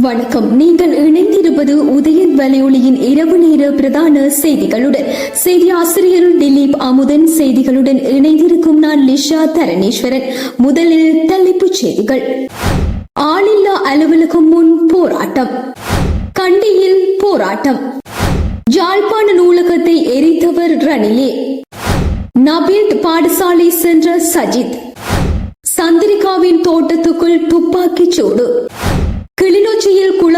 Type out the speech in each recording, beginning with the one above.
வணக்கம். நீங்கள் இணைந்திருப்பது உதயன் வலையொலியின் இரவு நேர பிரதான செய்திகளுடன். செய்தி ஆசிரியர் திலீப் அமுதன் செய்திகளுடன் இணைந்திருக்கும் நான் லிஷா தரணேஸ்வரன். முதலில் தலைப்புச் செய்திகள். ஆளில்லா அலுவலகம் முன் போராட்டம். கண்டியில் போராட்டம். யாழ்ப்பாண நூலகத்தை எரித்தவர் ரணிலே. நபீட் பாடசாலை சென்ற சஜித். சந்திரிகாவின் தோட்டத்துக்குள் துப்பாக்கிச் சூடு.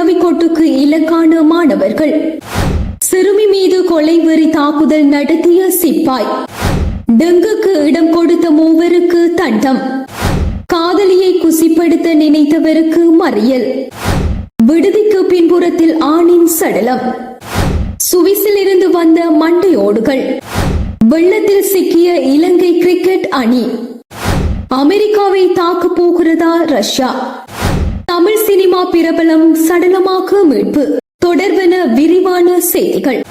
கிளிநொச்சியில் இலக்கான மாணவர்கள். சிறுமி மீது கொலை வெறி தாக்குதல் நடத்திய சிப்பாய். டெங்குக்கு இடம் கொடுத்த மூவருக்கு தண்டம். காதலியை குசிப்படுத்த நினைத்தவருக்கு மறியல். விடுதிக்கு பின்புறத்தில் ஆணின் சடலம். சுவிஸில் இருந்து வந்த மண்டையோடுகள். வெள்ளத்தில் சிக்கிய இலங்கை கிரிக்கெட் அணி. அமெரிக்காவை தாக்கப் போகிறதா ரஷ்யா? தமிழ் சினிமா பிரபலம் சடலமாக மீட்பு. தொடர்பென விரிவான செய்திகள்.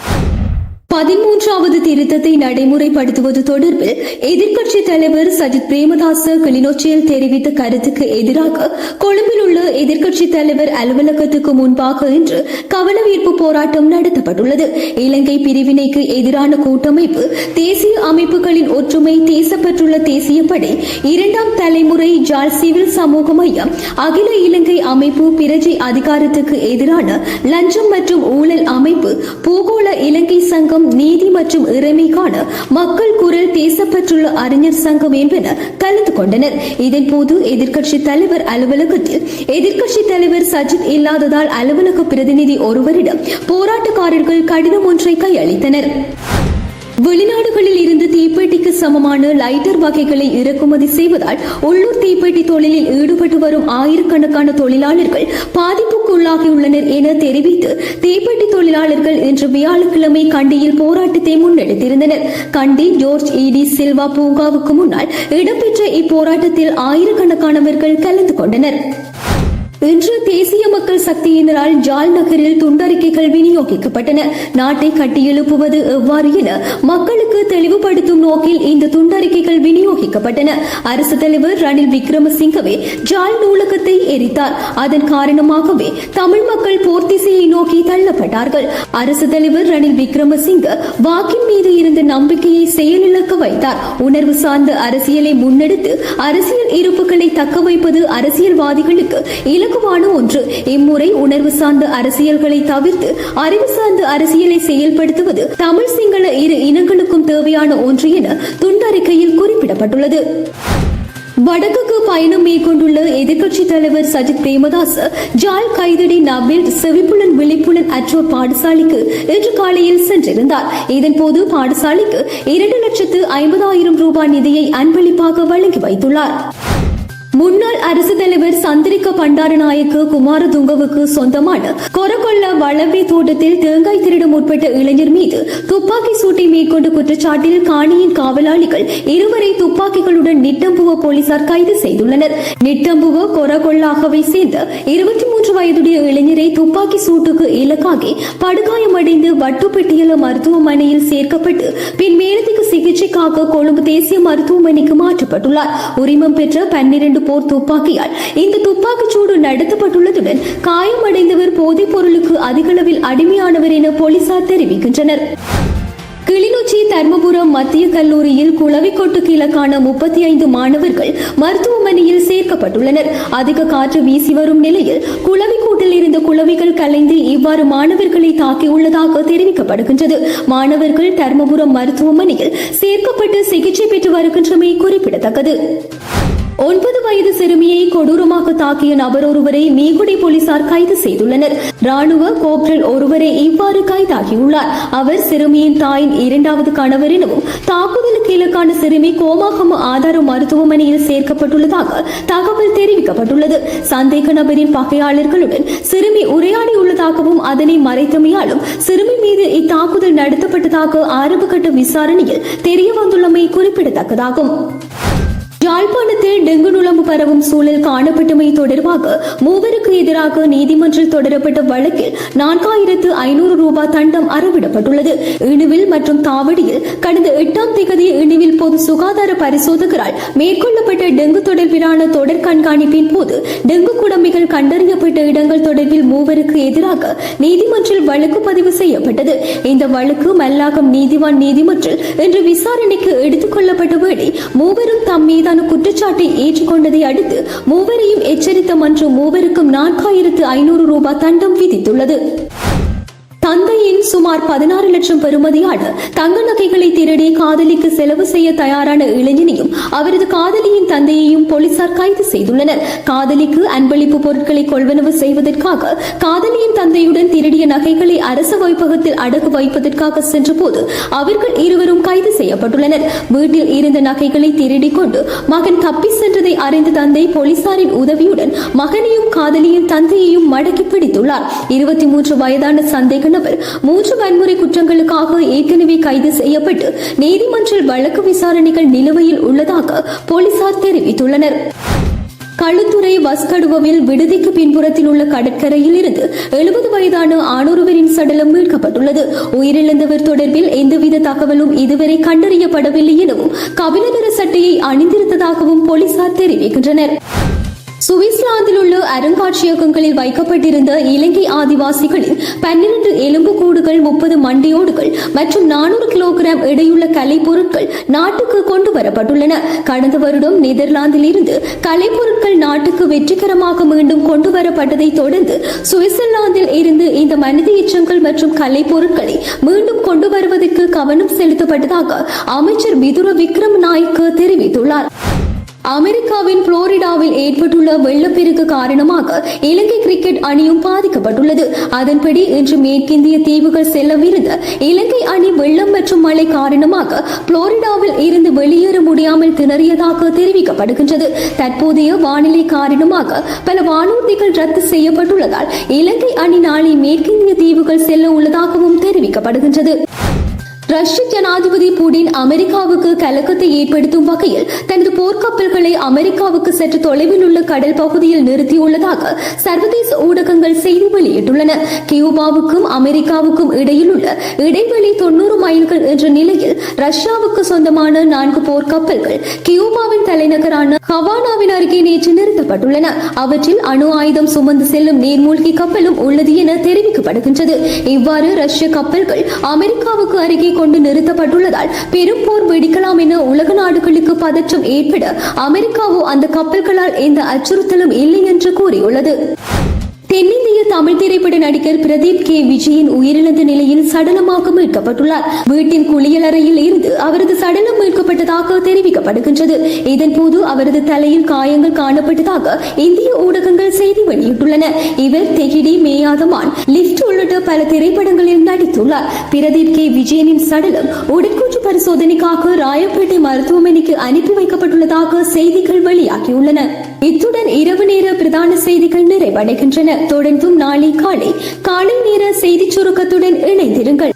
பதிமூன்றாவது திருத்தத்தை நடைமுறைப்படுத்துவது தொடர்பில் எதிர்க்கட்சி தலைவர் சஜித் பிரேமதாச கிளிநொச்சியில் தெரிவித்த கருத்துக்கு எதிராக கொழும்பில் உள்ள எதிர்க்கட்சி தலைவர் அலுவலகத்துக்கு முன்பாக இன்று கவனவீர்ப்பு போராட்டம் நடத்தப்பட்டுள்ளது. இலங்கை பிரிவினைக்கு எதிரான கூட்டமைப்பு தேசிய அமைப்புகளின் ஒற்றுமை தேசப்பட்டுள்ள தேசிய படை இரண்டாம் தலைமுறை ஜால் சிவில் சமூக மையம் அகில இலங்கை அமைப்பு பிரஜை அதிகாரத்துக்கு எதிரான லஞ்சம் மற்றும் ஊழல் அமைப்பு பூகோள இலங்கை சங்கம் நீதி மற்றும் இறைமைக்கான மக்கள் குரல் பேசப்பட்டுள்ள அறிஞர் சங்கம் என்பன கலந்து கொண்டனர். இதன் போது எதிர்க்கட்சி தலைவர் அலுவலகத்தில் எதிர்கட்சி தலைவர் சஜித் இல்லாததால் அலுவலக பிரதிநிதி ஒருவரிடம் போராட்டக்காரர்கள் கடிதம் ஒன்றை கையளித்தனர். வெளிநாடுகளில் இருந்து தீப்பெட்டிக்கு சமமான லைட்டர் வகைகளை இறக்குமதி செய்வதால் உள்ளூர் தீப்பெட்டி தொழிலில் ஈடுபட்டு வரும் ஆயிரக்கணக்கான தொழிலாளர்கள் பாதிப்புக்குள்ளாகியுள்ளனர் என தெரிவித்து தீப்பெட்டி தொழிலாளர்கள் இன்று வியாழக்கிழமை கண்டியில் போராட்டத்தை முன்னெடுத்திருந்தனர். கண்டி ஜோர்ஜ் இடி சில்வா பூங்காவுக்கு முன்னால் இடம்பெற்ற இப்போராட்டத்தில் ஆயிரக்கணக்கானவர்கள் கலந்து கொண்டனர். இன்று தேசிய மக்கள் சக்தியினரால் ஜால் நகரில் துண்டறிக்கைகள் விநியோகிக்கப்பட்டன. நாட்டை கட்டியெழுப்புவது எவ்வாறு என மக்களுக்கு தெளிவுபடுத்தும் நோக்கில் இந்த துண்டறிக்கைகள் விநியோகிக்கப்பட்டன. அரசு தலைவர் ரணில் விக்ரமசிங்கவே ஜால் நூலகத்தை எரித்தார். அதன் காரணமாகவே தமிழ் மக்கள் போர்த்திசையை நோக்கி தள்ளப்பட்டார்கள். அரசு தலைவர் ரணில் விக்ரமசிங்க வாக்கின் மீது இருந்த நம்பிக்கையை செயலிழக்க வைத்தார். உணர்வு சார்ந்த அரசியலை முன்னெடுத்து அரசியல் இருப்புகளை தக்க வைப்பது அரசியல்வாதிகளுக்கு இலகுவான ஒன்று. இம்முறை உணர்வு சார்ந்த அரசியல்களை தவிர்த்து அறிவு சார்ந்த அரசியலை செயல்படுத்துவது தமிழ் சிங்கள இரு இனங்களுக்கும் தேவையான ஒன்று என துண்டறிக்கையில் குறிப்பிடப்பட்டுள்ளது. வடக்குக்கு பயணம் மேற்கொண்டுள்ள எதிர்க்கட்சி தலைவர் சஜித் பிரேமதாஸ் ஜால் கைதடி நபில் செவிப்புலன் விழிப்புலன் அற்றோர் பாடசாலைக்கு இன்று காலையில் சென்றிருந்தார். இதன்போது பாடசாலைக்கு இரண்டு லட்சத்து ஐம்பதாயிரம் ரூபாய் நிதியை அன்பளிப்பாக வழங்கி வைத்துள்ளார். முன்னாள் அரசு தலைவர் சந்திரிக்க பண்டாரநாயக்கு குமாரதுங்கவுக்கு சொந்தமான கொரகொல்ல வளவி தோட்டத்தில் தேங்காய் திருட முற்பட்ட இளைஞர் மீது துப்பாக்கி சூட்டை மேற்கொண்ட குற்றச்சாட்டில் காணியின் காவலாளிகள் இருவரை துப்பாக்கிகளுடன் நிட்டம்புவ போலீசார் கைது செய்துள்ளனர். நிட்டம்புவ கொரகொல்லாகவை சேர்ந்த இருபத்தி மூன்று வயதுடைய இளைஞரை துப்பாக்கி சூட்டுக்கு இலக்காகி படுகாயமடைந்து வட்டுப்பட்டியல மருத்துவமனையில் சேர்க்கப்பட்டு பின் மேலதிக சிகிச்சைக்காக கொழும்பு தேசிய மருத்துவமனைக்கு மாற்றப்பட்டுள்ளார். உரிமம் பெற்ற பன்னிரண்டு போர் துப்பாக்கியால். இந்த துப்பாக்கிச் சூடு நடத்தப்பட்டுள்ளதுடன் காயமடைந்தவர் போதைப் பொருளுக்கு அதிகளவில் அடிமையானவர் என போலீசார் தெரிவிக்கின்றனர். கிளிநொச்சி தர்மபுரம் மத்திய கல்லூரியில் குளவிக்கொட்டு கிழக்கான முப்பத்தி ஐந்து மாணவர்கள் மருத்துவமனையில் சேர்க்கப்பட்டுள்ளனர். அதிக காற்று வீசி வரும் நிலையில் குளவிக்கூட்டில் இருந்த குளவிகள் கலைந்து இவ்வாறு மாணவர்களை தாக்கியுள்ளதாக தெரிவிக்கப்படுகின்றது. மாணவர்கள் தர்மபுரம் மருத்துவமனையில் சேர்க்கப்பட்டு சிகிச்சை பெற்று வருகின்றமை குறிப்பிடத்தக்கது. ஒன்பது வயது சிறுமியை கொடூரமாக தாக்கிய நபர் ஒருவரை மீகுடி போலீசார் கைது செய்துள்ளனர். ராணுவ கோப்ரல் ஒருவரை இவ்வாறு கைதாகியுள்ளார். அவர் சிறுமியின் தாயின் இரண்டாவது கணவர் எனவும் தாக்குதலுக்கு இலக்கான சிறுமி கோமாகம ஆதார மருத்துவமனையில் சேர்க்கப்பட்டுள்ளதாக தகவல் தெரிவிக்கப்பட்டுள்ளது. சந்தேக நபரின் பகையாளர்களுடன் சிறுமி உரையாடியுள்ளதாகவும் அதனை மறைத்தமையாலும் சிறுமி மீது இத்தாக்குதல் நடத்தப்பட்டதாக ஆரம்பகட்ட விசாரணையில் தெரிய வந்துள்ளமை குறிப்பிடத்தக்கதாகும். யாழ்ப்பாணத்தில் டெங்கு நுழம்பு பரவும் சூழல் காணப்பட்டமை தொடர்பாக மூவருக்கு எதிராக நீதிமன்றில் தொடரப்பட்ட வழக்கில் நான்காயிரத்து ஐநூறு ரூபாய் தண்டம் அறவிடப்பட்டுள்ளது. இணுவில் மற்றும் தாவடியில் கடந்த எட்டாம் தேதி இணுவில் பொது சுகாதார பரிசோதகரால் மேற்கொள்ளப்பட்ட டெங்கு தொடர்பிலான தொடர் கண்காணிப்பின் போது டெங்கு குடம்பிகள் கண்டறியப்பட்ட இடங்கள் தொடர்பில் மூவருக்கு எதிராக நீதிமன்றில் வழக்கு பதிவு செய்யப்பட்டது. இந்த வழக்கு மல்லாகம் நீதிவான் நீதிமன்றில் இன்று விசாரணைக்கு எடுத்துக் கொள்ளப்பட்ட வேளை மூவரும் தம் மீதான குற்றச்சாட்டை ஏற்றுக்கொண்டதை அடுத்து மூவரையும் எச்சரித்த மன்றம் மூவருக்கும் நான்காயிரத்து ஐநூறு ரூபாய் தண்டம் விதித்துள்ளது. தந்தையின் சுமார் பதினாறு லட்சம் பெறுமதியான தங்க நகைகளை திருடி காதலிக்கு செலவு செய்ய தயாரான இளைஞனையும் அவரது காதலியின் தந்தையையும் போலீசார் கைது செய்துள்ளனர். காதலிக்கு அன்பளிப்பு பொருட்களை கொள்வனவு செய்வதற்காக காதலியின் தந்தையுடன் திருடிய நகைகளை அரசு வைப்பகத்தில் அடகு வைப்பதற்காக சென்றபோது அவர்கள் இருவரும் கைது செய்யப்பட்டுள்ளனர். வீட்டில் இருந்த நகைகளை திருடி கொண்டு மகன் தப்பி சென்றதை அறிந்த தந்தை போலீசாரின் உதவியுடன் மகனையும் காதலியின் தந்தையையும் மடக்கி பிடித்துள்ளார் இருபத்தி மூன்று வயதான சந்தேக நபர் மூன்று வன்முறை குற்றங்களுக்காக ஏற்கனவே கைது செய்யப்பட்டு நீதிமன்றில் வழக்கு விசாரணைகள் நிலுவையில் உள்ளதாக போலீசார் தெரிவித்துள்ளனர். களுத்துறை வஸ்கடுவவில் விடுதிக்கு பின்புறத்தில் உள்ள கடற்கரையில் இருந்து எழுபது வயதான ஆணொருவரின் சடலம் மீட்கப்பட்டுள்ளது. உயிரிழந்தவர் தொடர்பில் எந்தவித தகவலும் இதுவரை கண்டறியப்படவில்லை எனவும் கபில நிற சட்டையை அணிந்திருந்ததாகவும் போலீசார் தெரிவிக்கின்றனர். சுவிட்சர்லாந்தில் உள்ள அருங்காட்சியகங்களில் வைக்கப்பட்டிருந்த இலங்கை ஆதிவாசிகளின் பன்னிரண்டு எலும்புக்கூடுகள் முப்பது மண்டையோடுகள் மற்றும் நானூறு கிலோகிராம் எடையுள்ள கலைப்பொருட்கள் நாட்டுக்கு கொண்டு வரப்பட்டுள்ளன கடந்த வருடம் நெதர்லாந்தில் இருந்து கலைப்பொருட்கள் நாட்டுக்கு வெற்றிகரமாக மீண்டும் கொண்டு வரப்பட்டதை தொடர்ந்து சுவிட்சர்லாந்தில் இருந்து இந்த மனித எச்சங்கள் மற்றும் கலைப்பொருட்களை மீண்டும் கொண்டு வருவதற்கு கவனம் செலுத்தப்பட்டதாக அமைச்சர் விதுர விக்ரம் நாய்க்கு தெரிவித்துள்ளார். அமெரிக்காவின் புளோரிடாவில் ஏற்பட்டுள்ள வெள்ளப்பெருக்கு காரணமாக இலங்கை கிரிக்கெட் அணியும் பாதிக்கப்பட்டுள்ளது. அதன்படி இன்று மேற்கிந்திய தீவுகள் செல்லவிருந்த இலங்கை அணி வெள்ளம் மற்றும் மழை காரணமாக புளோரிடாவில் இருந்து வெளியேற முடியாமல் திணறியதாக தெரிவிக்கப்படுகின்றது. தற்போதைய வானிலை காரணமாக பல வானூர்திகள் ரத்து செய்யப்பட்டுள்ளதால் இலங்கை அணி நாளை மேற்கிந்திய தீவுகள் செல்ல உள்ளதாகவும் தெரிவிக்கப்படுகின்றது. ரஷ்ய ஜனாதிபதி புடின் அமெரிக்காவுக்கு கலக்கத்தை ஏற்படுத்தும் வகையில் தனது போர்க்கப்பல்களை அமெரிக்காவுக்கு சற்று தொலைவில் உள்ள கடல் பகுதியில் நிறுத்தியுள்ளதாக சர்வதேச ஊடகங்கள் செய்தி வெளியிட்டுள்ளன. கியூபாவுக்கும் அமெரிக்காவுக்கும் இடையில் உள்ள இடைவெளி தொண்ணூறு மைல்கள் என்ற நிலையில் ரஷ்யாவுக்கு சொந்தமான நான்கு போர்க்கப்பல்கள் கியூபாவின் தலைநகரான ஹவானாவின் அருகே நேற்று நிறுத்தப்பட்டுள்ளன. அவற்றில் அணு ஆயுதம் சுமந்து செல்லும் நீர்மூழ்கி கப்பலும் உள்ளது என தெரிவிக்கப்படுகின்றது. இவ்வாறு ரஷ்ய கப்பல்கள் அமெரிக்காவுக்கு அருகே கொண்டு நிறுத்தப்பட்டுள்ளதால் பெரும் போர் வெடிக்கலாம் என உலக நாடுகளுக்கு பதற்றம் ஏற்பட அமெரிக்காவோ அந்த கப்பல்களால் எந்த அச்சுறுத்தலும் இல்லை என்று கூறியுள்ளது. தென்னிந்திய தமிழ் திரைப்பட நடிகர் பிரதீப் கே. விஜயின் உயிரிழந்த நிலையில் சடலமாக மீட்கப்பட்டுள்ளார். வீட்டின் குளியலறையில் இருந்து அவரது சடலம் மீட்கப்பட்டதாக தெரிவிக்கப்படுகின்றது. இதன்போது அவரது தலையில் காயங்கள் காணப்பட்டதாக இந்திய ஊடகங்கள் செய்தி வெளியிட்டுள்ளன. இவர் தெகிடி மேயாதமான் லிப்ட் உள்ளிட்ட பல திரைப்படங்களில் நடித்துள்ளார். பிரதீப் கே. விஜயனின் சடலம் உடற்கூற்று பரிசோதனைக்காக ராயப்பேட்டை மருத்துவமனைக்கு அனுப்பி வைக்கப்பட்டுள்ளதாக செய்திகள் வெளியாகியுள்ளன. இத்துடன் இரவு நேர பிரதான செய்திகள் நிறைவடைகின்றன. தொடர்ந்தும் நாளை காலை காலை நேர செய்திச் சுருக்கத்துடன் இணைந்திருங்கள்.